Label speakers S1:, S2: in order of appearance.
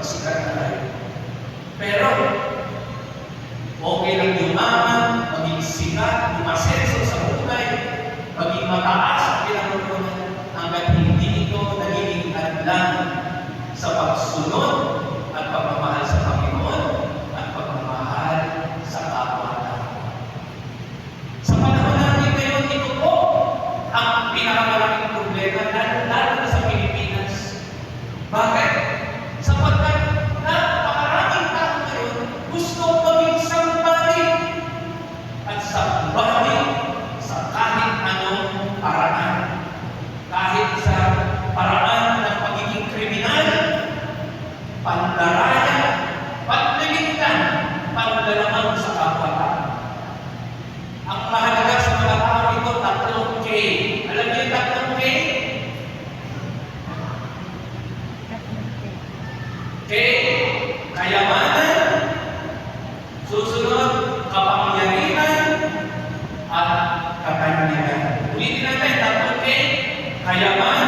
S1: sikat na tayo. Pero, okay lang yumaman, maging sikat, umasenso sa buhay, maging mataas ang kinaroroonan, hanggat hindi ito nagiging hadlang sa pagsunod at pagmamahal sa Panginoon at pagmamahal sa kapwa-tao. Sa panahon natin ngayon, ito po ang pinakamalaking problema, lalo, panlalamang sa kapwa-tao. Ang mahalaga sa mga tao ito, tatlong K. Alam niyo yung tatlong K? K. Kayamanan. Susunod, kapangyarihan at katanyagan. Ulitin natin, tatlong K. Kayamanan.